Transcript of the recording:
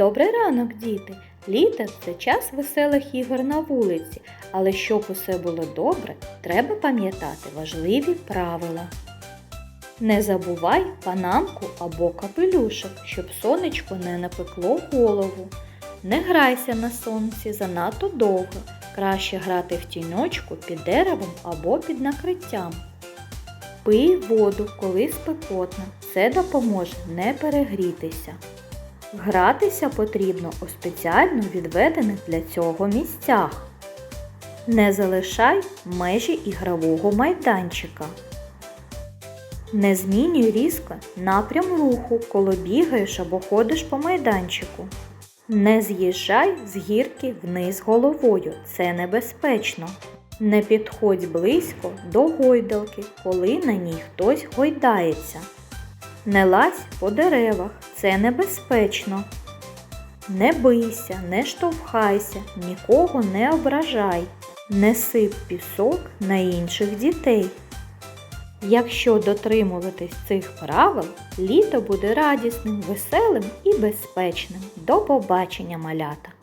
Добрий ранок, діти! Літо це час веселих ігор на вулиці, але щоб усе було добре, треба пам'ятати важливі правила. Не забувай панамку або капелюшок, щоб сонечко не напекло голову. Не грайся на сонці занадто довго. Краще грати в тіньочку під деревом або під накриттям. Пий воду, коли спекотно. Це допоможе не перегрітися. Гратися потрібно у спеціально відведених для цього місцях. Не залишай межі ігрового майданчика. Не змінюй різко напрям руху, коли бігаєш або ходиш по майданчику. Не з'їжджай з гірки вниз головою, це небезпечно. Не підходь близько до гойдалки, коли на ній хтось гойдається. Не лазь по деревах, це небезпечно. Не бийся, не штовхайся, нікого не ображай, не сип пісок на інших дітей. Якщо дотримуватись цих правил, літо буде радісним, веселим і безпечним. До побачення, малята!